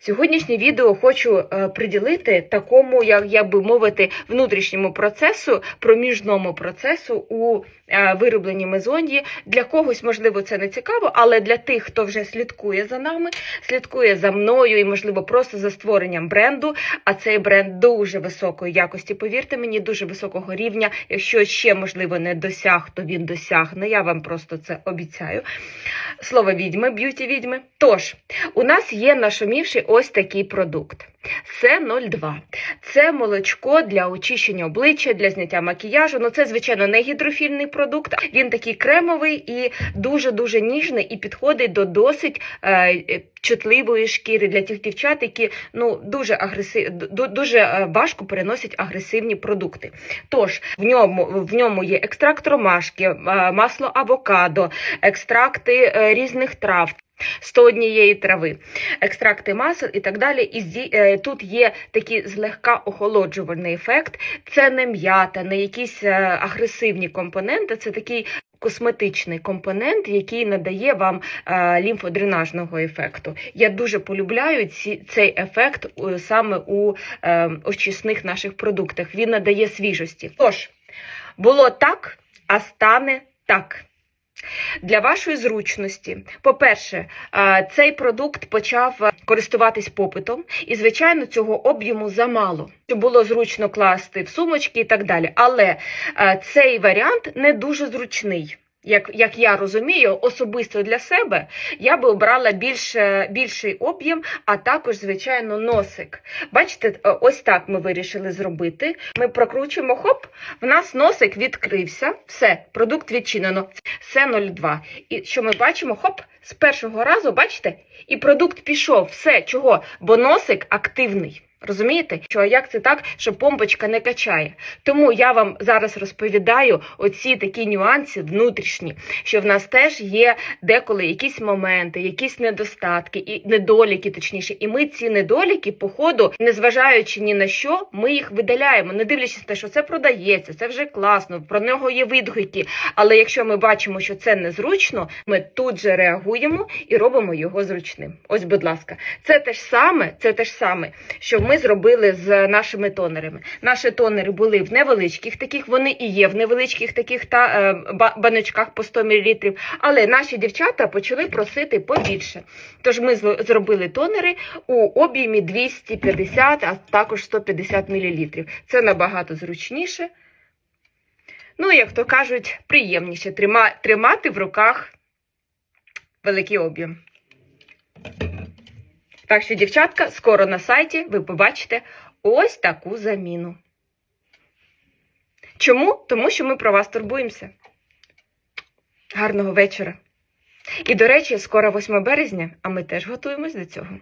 Сьогоднішнє відео хочу е, приділити такому, як я би мовити, внутрішньому процесу, проміжному процесу у е, виробленні мезоньї. Для когось, можливо, це не цікаво, але для тих, хто вже слідкує за нами, слідкує за мною і, можливо, просто за створенням бренду. А цей бренд дуже високої якості. Повірте мені, дуже високого рівня. Якщо ще можливо не досяг, то він досягне. Я вам просто це обіцяю. Слово відьми, б'юті відьми. Тож, у нас є нашумівший ось такий продукт. С02. Це молочко для очищення обличчя, для зняття макіяжу. Ну, це, звичайно, не гідрофільний продукт. Він такий кремовий і дуже-дуже ніжний, і підходить до досить е, чутливої шкіри для тих дівчат, які ну, дуже, агресив... дуже е, важко переносять агресивні продукти. Тож, в ньому, в ньому є екстракт ромашки, е, масло авокадо, екстракти е, різних трав. 101 трави, екстракти масел і так далі. І е, тут є такий злегка охолоджувальний ефект. Це не м'ята, не якісь е, агресивні компоненти, це такий косметичний компонент, який надає вам е, лімфодренажного ефекту. Я дуже полюбляю ці, цей ефект саме у очисних наших продуктах. Він надає свіжості. Тож, було так, а стане так. Для вашої зручності, по-перше, цей продукт почав користуватись попитом, і, звичайно, цього об'єму замало, було зручно класти в сумочки і так далі. Але цей варіант не дуже зручний. Як, як я розумію, особисто для себе я би обрала більш, більший об'єм, а також, звичайно, носик. Бачите, е, ось так ми вирішили зробити. Ми прокручуємо хоп, в нас носик відкрився, все, продукт відчинено. Це 02. І що ми бачимо? Хоп, з першого разу, бачите? І продукт пішов. Все, чого? Бо носик активний. Розумієте, що як це так, що помпочка не качає? Тому я вам зараз розповідаю оці такі нюанси внутрішні, що в нас теж є деколи якісь моменти, якісь недостатки і недоліки, точніше, і ми ці недоліки, по ходу, незважаючи ні на що, ми їх видаляємо, не дивлячись на те, що це продається, це вже класно, про нього є відгуки. Але якщо ми бачимо, що це незручно, ми тут же реагуємо і робимо його зручним. Ось, будь ласка, це те ж саме, це те ж саме, що ми зробили з нашими тонерами. Наші тонери були в невеличких таких, вони і є в невеличких таких та е, баночках по 100 мл, але наші дівчата почали просити побільше. Тож ми зробили тонери у об'ємі 250, а також 150 мл. Це набагато зручніше. Ну, як то кажуть, приємніше трима- тримати в руках великий об'єм. Так що, дівчатка, скоро на сайті ви побачите ось таку заміну. Чому? Тому що ми про вас турбуємося. Гарного вечора. І, до речі, скоро 8 березня, а ми теж готуємось до цього.